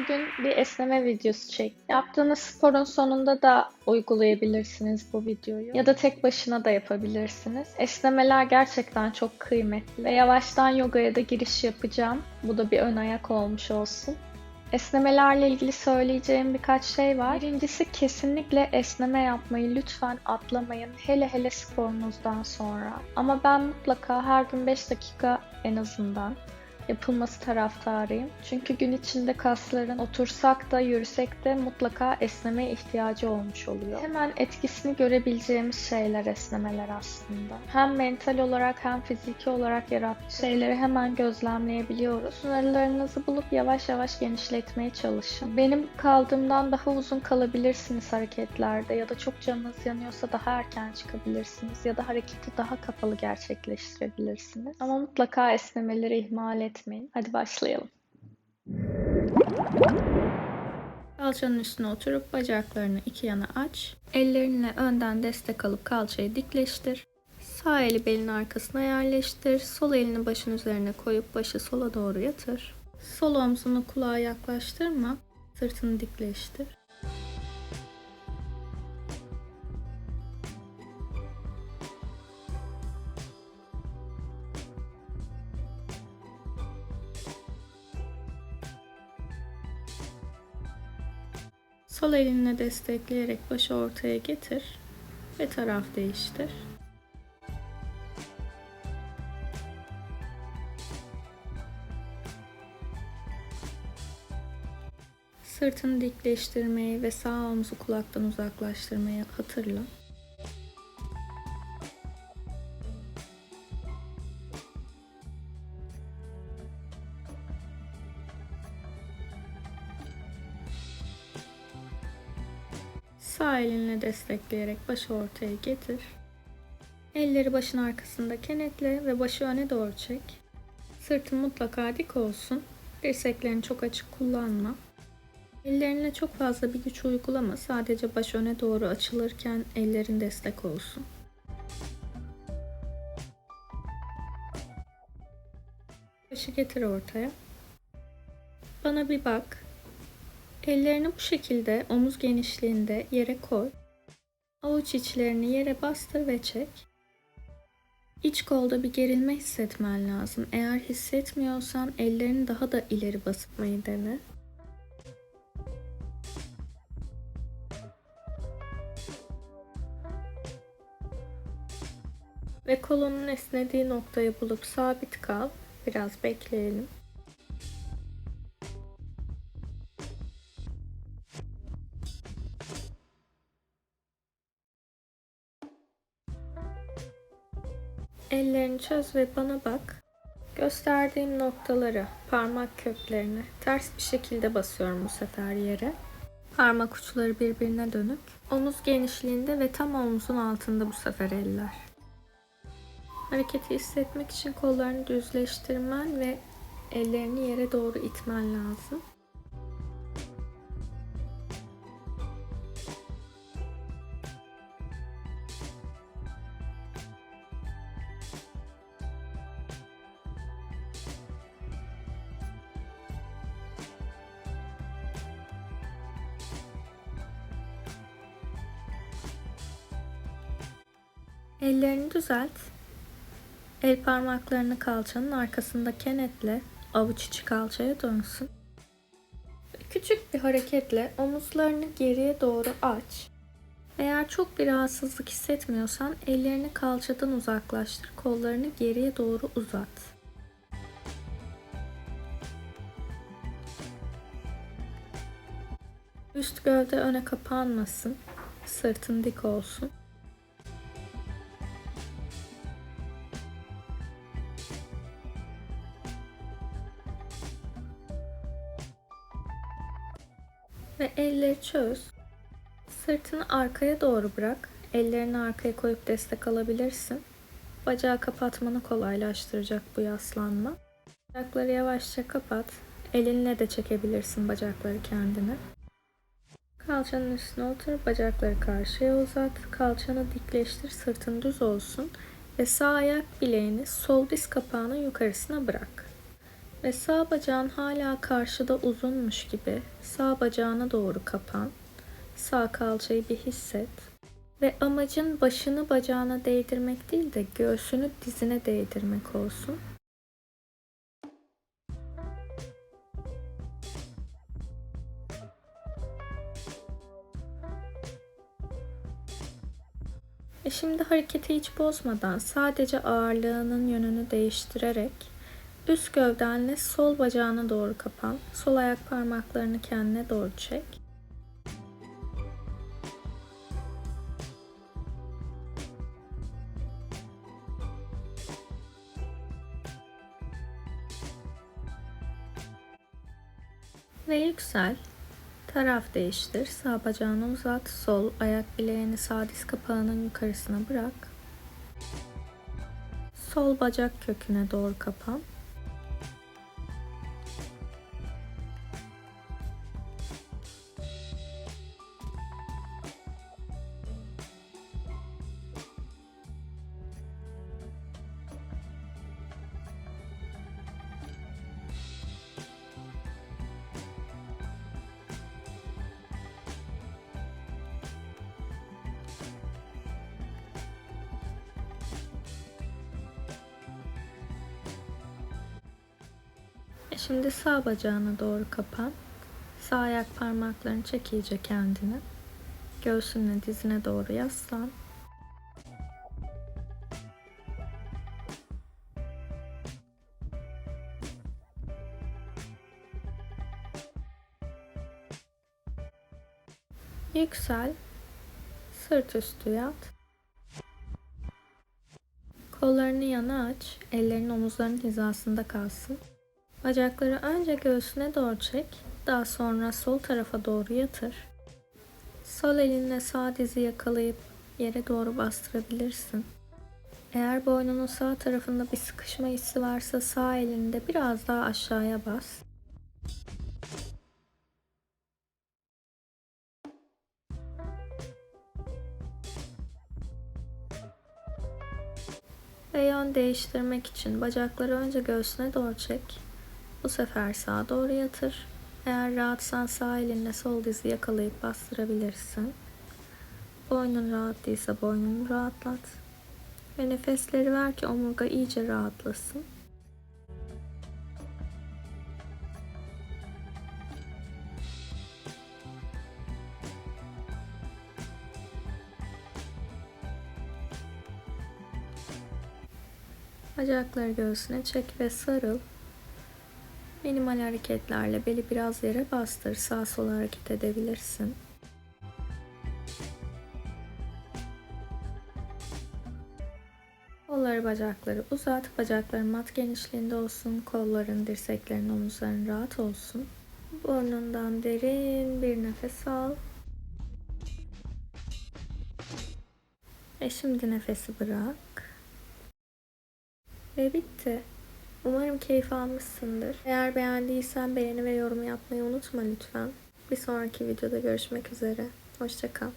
Bugün bir esneme videosu çek. Yaptığınız sporun sonunda da uygulayabilirsiniz bu videoyu. Ya da tek başına da yapabilirsiniz. Esnemeler gerçekten çok kıymetli. Ve yavaştan yogaya da giriş yapacağım. Bu da bir ön ayak olmuş olsun. Esnemelerle ilgili söyleyeceğim birkaç şey var. Birincisi kesinlikle esneme yapmayı lütfen atlamayın. Hele hele sporunuzdan sonra. Ama ben mutlaka her gün 5 dakika en azından yapılması taraftarıyım. Çünkü gün içinde kasların otursak da yürüsek de mutlaka esnemeye ihtiyacı olmuş oluyor. Hemen etkisini görebileceğimiz şeyler esnemeler aslında. Hem mental olarak hem fiziki olarak yarattığı şeyleri hemen gözlemleyebiliyoruz. Sınırlarınızı bulup yavaş yavaş genişletmeye çalışın. Benim kaldığımdan daha uzun kalabilirsiniz hareketlerde ya da çok canınız yanıyorsa daha erken çıkabilirsiniz ya da hareketi daha kapalı gerçekleştirebilirsiniz. Ama mutlaka esnemeleri ihmal etmeyin etmeyin. Hadi başlayalım. Kalçanın üstüne oturup bacaklarını iki yana aç. Ellerinle önden destek alıp kalçayı dikleştir. Sağ eli belin arkasına yerleştir. Sol elini başın üzerine koyup başı sola doğru yatır. Sol omzunu kulağa yaklaştırma. Sırtını dikleştir. Sol elinle destekleyerek başı ortaya getir ve taraf değiştir. Sırtını dikleştirmeyi ve sağ omuzu kulaktan uzaklaştırmayı hatırla. Sağ destekleyerek başı ortaya getir. Elleri başın arkasında kenetle ve başı öne doğru çek. Sırtın mutlaka dik olsun. Dirseklerini çok açık kullanma. Ellerine çok fazla bir güç uygulama. Sadece baş öne doğru açılırken ellerin destek olsun. Başı getir ortaya. Bana bir bak. Ellerini bu şekilde omuz genişliğinde yere koy. Avuç içlerini yere bastır ve çek. İç kolda bir gerilme hissetmen lazım. Eğer hissetmiyorsan ellerini daha da ileri basmayı dene. Ve kolunun esnediği noktayı bulup sabit kal. Biraz bekleyelim. Ellerini çöz ve bana bak. Gösterdiğim noktaları, parmak köklerini ters bir şekilde basıyorum bu sefer yere. Parmak uçları birbirine dönük. Omuz genişliğinde ve tam omuzun altında bu sefer eller. Hareketi hissetmek için kollarını düzleştirmen ve ellerini yere doğru itmen lazım. Ellerini düzelt. El parmaklarını kalçanın arkasında kenetle avuç içi kalçaya dönsün. Küçük bir hareketle omuzlarını geriye doğru aç. Eğer çok bir rahatsızlık hissetmiyorsan ellerini kalçadan uzaklaştır, kollarını geriye doğru uzat. Üst gövde öne kapanmasın, sırtın dik olsun. Ve elleri çöz. Sırtını arkaya doğru bırak. Ellerini arkaya koyup destek alabilirsin. Bacağı kapatmanı kolaylaştıracak bu yaslanma. Bacakları yavaşça kapat. Elinle de çekebilirsin bacakları kendine. Kalçanın üstüne otur, bacakları karşıya uzat. Kalçanı dikleştir, sırtın düz olsun. Ve sağ ayak bileğini sol diz kapağının yukarısına bırak. Ve sağ bacağın hala karşıda uzunmuş gibi sağ bacağına doğru kapan. Sağ kalçayı bir hisset. Ve amacın başını bacağına değdirmek değil de göğsünü dizine değdirmek olsun. E şimdi hareketi hiç bozmadan sadece ağırlığının yönünü değiştirerek üst gövdenle sol bacağına doğru kapan. Sol ayak parmaklarını kendine doğru çek. Ve yüksel. Taraf değiştir. Sağ bacağını uzat. Sol ayak bileğini sağ diz kapağının yukarısına bırak. Sol bacak köküne doğru kapan. Şimdi sağ bacağına doğru kapan. Sağ ayak parmaklarını çek iyice kendine. Göğsünle dizine doğru yaslan. Yüksel. Sırt üstü yat. Kollarını yana aç. Ellerin omuzların hizasında kalsın. Bacakları önce göğsüne doğru çek. Daha sonra sol tarafa doğru yatır. Sol elinle sağ dizi yakalayıp yere doğru bastırabilirsin. Eğer boynunun sağ tarafında bir sıkışma hissi varsa sağ elinde biraz daha aşağıya bas. Ve yön değiştirmek için bacakları önce göğsüne doğru çek. Bu sefer sağa doğru yatır. Eğer rahatsan sağ elinle sol dizi yakalayıp bastırabilirsin. Boynun rahat değilse boynunu rahatlat. Ve nefesleri ver ki omurga iyice rahatlasın. Bacakları göğsüne çek ve sarıl. Minimal hareketlerle beli biraz yere bastır. Sağ sola hareket edebilirsin. Kolları bacakları uzat. Bacakların mat genişliğinde olsun. Kolların, dirseklerin, omuzların rahat olsun. Burnundan derin bir nefes al. Ve şimdi nefesi bırak. Ve bitti. Umarım keyif almışsındır. Eğer beğendiysen beğeni ve yorum yapmayı unutma lütfen. Bir sonraki videoda görüşmek üzere. Hoşçakal.